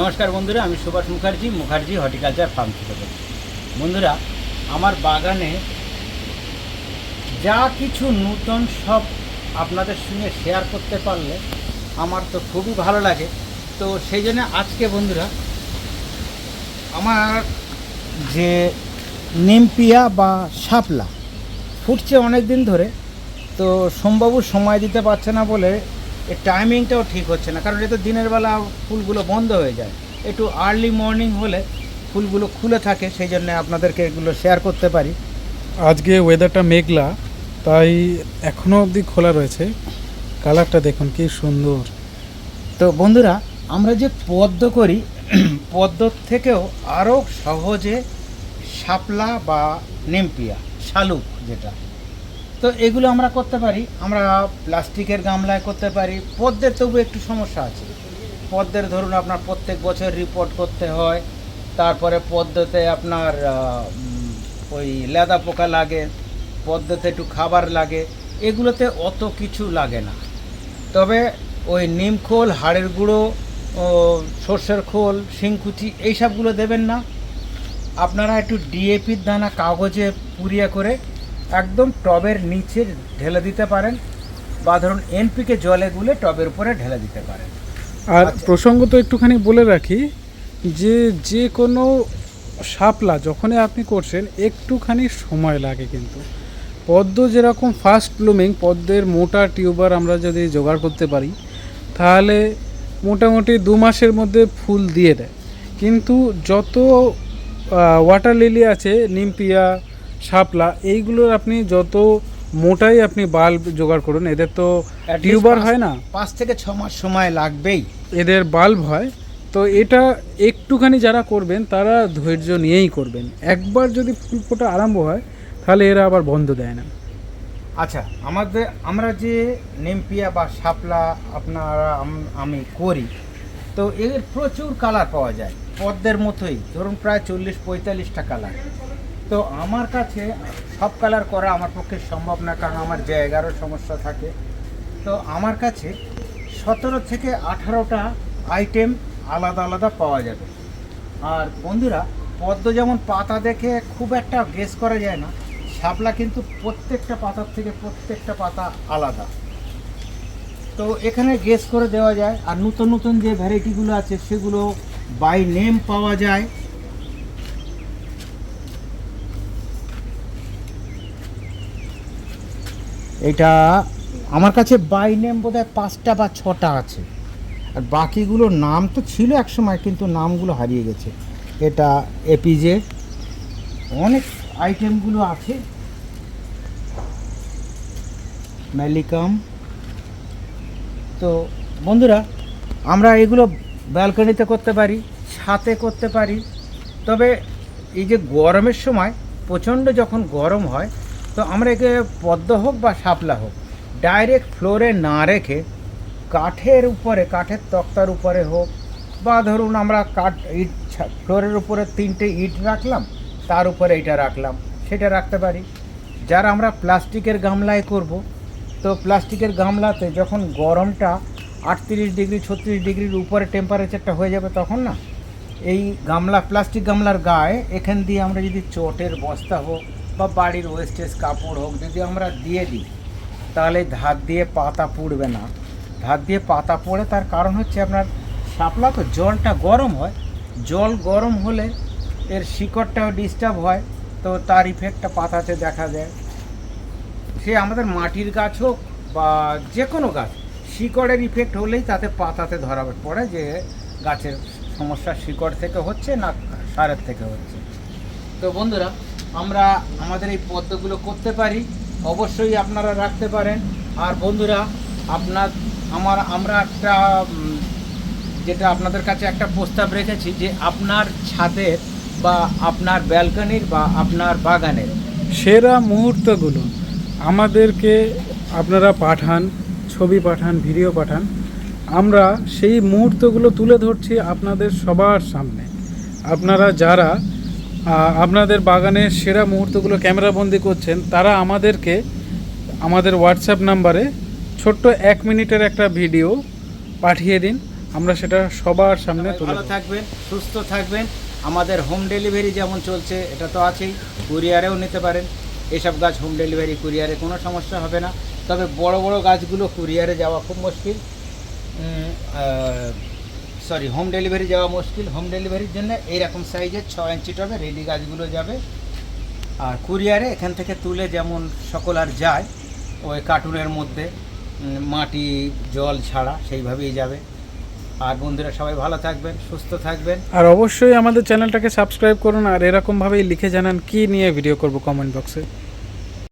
নমস্কার বন্ধুরা, আমি সুভাষ মুখার্জি মুখার্জি হর্টিকালচার ফার্ম থেকে বলছি। বন্ধুরা, আমার বাগানে যা কিছু নূতন সব আপনাদের সঙ্গে শেয়ার করতে পারলে আমার তো খুবই ভালো লাগে। তো সেই জন্য আজকে বন্ধুরা, আমার যে নিমপিয়া বা শাপলা ফুটছে অনেক দিন ধরে, তো সোমবাবু সময় দিতে পারছে না বলে এর টাইমিংটাও ঠিক হচ্ছে না কারণ এটা দিনের বেলা ফুলগুলো বন্ধ হয়ে যায়। একটু আর্লি মর্নিং হলে ফুলগুলো খুলে থাকে সেই জন্য আপনাদেরকে এগুলো শেয়ার করতে পারি। আজকে ওয়েদারটা মেঘলা তাই এখনও অবধি খোলা রয়েছে। কালারটা দেখুন কি সুন্দর। তো বন্ধুরা আমরা যে পদ্ম করি পদ্ম থেকেও আরও সহজে শাপলা বা নিমপিয়া শালুক যেটা। তো এগুলো আমরা করতে পারি, আমরা প্লাস্টিকের গামলায় করতে পারি, পদ্মের তবু একটু সমস্যা আছে। পদ্মের ধরুন আপনার প্রত্যেক বছর রিপোর্ট করতে হয়, তারপরে পদ্মতে আপনার ওই লেদা পোকা লাগে, পদ্মতে একটু খাবার লাগে, এগুলোতে অত কিছু লাগে না। তবে ওই নিম খোল, হাড়ের গুঁড়ো সর্ষের খোল, শিংকুচি, এইসবগুলো দেবেন না। আপনারা একটু ডিএপির দানা কাগজে পুড়িয়ে করে একদম টবের নিচে ঢেলে দিতে পারেন বা ধরুন এনপিকে জলে গুলে টবের উপরে ঢেলে দিতে পারেন। আর আচ্ছা। প্রসঙ্গত একটুখানি বলে রাখি যে যে কোনো শাপলা যখনই আপনি করছেন একটুখানি সময় লাগে কিন্তু। পদ্ম যেরকম ফার্স্ট ব্লুমিং পদ্মের মোটা টিউবার আমরা যদি জোগাড় করতে পারি তাহলে মোটামুটি দু মাসের মধ্যে ফুল দিয়ে দেয়। কিন্তু যত ওয়াটার লিলি আছে নিমপিয়া শাপলা এইগুলোর আপনি যত মোটাই আপনি বাল্ব জোগাড় করুন এদের তো টিউবার হয় না? পাঁচ থেকে ছ মাস সময় লাগবেই। এদের বাল্ব হয় তো এটা একটুখানি যারা করবেন তারা ধৈর্য নিয়েই করবেন। একবার যদি ফোটা আরম্ভ হয় তাহলে এরা আবার বন্ধ দেয় না। আচ্ছা আমাদের আমরা যে নেমপিয়া বা শাপলা আপনারা আমি করি তো এর প্রচুর কালার পাওয়া যায় পদ্মের মতোই। ধরুন প্রায় চল্লিশ পঁয়তাল্লিশটা কালার। তো আমার কাছে সব কালার করা আমার পক্ষে সম্ভব না, কারণ আমার জায়গারও সমস্যা থাকে। তো আমার কাছে সতেরো থেকে আঠারোটা আইটেম আলাদা আলাদা পাওয়া যাবে। আর বন্ধুরা, পদ্ম যেমন পাতা দেখে খুব একটা গেস করা যায় না, শাপলা কিন্তু প্রত্যেকটা পাতার থেকে প্রত্যেকটা পাতা আলাদা। তো এখানে গেস করে দেওয়া যায়, আর নতুন নতুন যে ভ্যারাইটিগুলো আছে, সেগুলো বাই নেম পাওয়া যায়। এটা আমার কাছে বাই নেম বোধহয় পাঁচটা বা ছটা আছে। আর বাকিগুলোর নাম তো ছিল এক সময়, কিন্তু নামগুলো হারিয়ে গেছে। এটা এপিজে অনেক আইটেমগুলো আছে। ম্যালিকাম তো বন্ধুরা, আমরা এগুলো ব্যালকনিতে করতে পারি ছাতে করতে পারি। তবে এই যে গরমের সময়, প্রচণ্ড যখন গরম হয় তো আমরা একে পদ্ম হোক বা শাপলা হোক ডাইরেক্ট ফ্লোরে না রেখে কাঠের উপরে, কাঠের তক্তার উপরে হোক বা ধরুন আমরা কাঠ ইট ফ্লোরের উপরে তিনটে ইট রাখলাম, তার উপরে এটা রাখলাম, সেটা রাখতে পারি। যারা আমরা প্লাস্টিকের গামলায় করব, তো প্লাস্টিকের গামলাতে যখন গরমটা আটত্রিশ ডিগ্রি, ছত্রিশ ডিগ্রির উপরে টেম্পারেচারটা হয়ে যাবে তখন না, এই গামলা, প্লাস্টিক গামলার গায়ে এখান দিয়ে আমরা যদি চটের বস্তা হোক বা বাড়ির ওয়েস্টেজ কাপড় হোক, যদি আমরা দিয়ে দিই, তাহলে ধার দিয়ে পাতা পুড়বে না। ধার দিয়ে পাতা পড়ে, তার কারণ হচ্ছে আপনার শাপলা তো জলটা গরম হয়। জল গরম হলে এর শিকড়টাও ডিস্টার্ব হয়, তো তার ইফেক্টটা পাতাতে দেখা যায়। সে আমাদের মাটির গাছ হোক বা যে কোনো গাছ, শিকড়ের ইফেক্ট হলেই তাতে পাতাতে ধরা পড়ে যে গাছের সমস্যা শিকড় থেকে হচ্ছে না সারের থেকে হচ্ছে। তো বন্ধুরা আমরা আমাদের এই পদ্মগুলো করতে পারি, অবশ্যই আপনারা রাখতে পারেন। আর বন্ধুরা, আপনার, আমার, আমরা একটা যেটা আপনাদের কাছে একটা প্রস্তাব রেখেছি যে আপনার ছাদের বা আপনার ব্যালকনির বা আপনার বাগানের সেরা মুহূর্তগুলো আমাদেরকে আপনারা পাঠান, ছবি পাঠান, ভিডিও পাঠান। আমরা সেই মুহূর্তগুলো তুলে ধরছি আপনাদের সবার সামনে। আপনারা যারা আপনাদের বাগানের সেরা মুহূর্তগুলো ক্যামেরাবন্দি করছেন তারা আমাদেরকে আমাদের হোয়াটসঅ্যাপ নাম্বারে ছোট্ট এক মিনিটের একটা ভিডিও পাঠিয়ে দিন আমরা সেটা সবার সামনে ভালো থাকবেন সুস্থ থাকবেন আমাদের হোম ডেলিভারি যেমন চলছে এটা তো আছেই কুরিয়ারেও নিতে পারেন এসব গাছ হোম ডেলিভারি কুরিয়ারে কোনো সমস্যা হবে না তবে বড় বড় গাছগুলো কুরিয়ারে যাওয়া খুব মুশকিল। সরি হোম ডেলিভারি যাওয়া মুশকিল। হোম ডেলিভারির জন্য এইরকম সাইজের ছ ইঞ্চি টবে রেডি গাছগুলো যাবে। আর কুরিয়ারে এখান থেকে তুলে যেমন সকল আর যায়, ওই কার্টুনের মধ্যে মাটি, জল ছাড়া সেইভাবেই যাবে। আর বন্ধুরা সবাই ভালো থাকবেন, সুস্থ থাকবেন। আর অবশ্যই আমাদের চ্যানেলটাকে সাবস্ক্রাইব করুন আর এরকমভাবেই লিখে জানান কি নিয়ে ভিডিও করব কমেন্ট বক্সে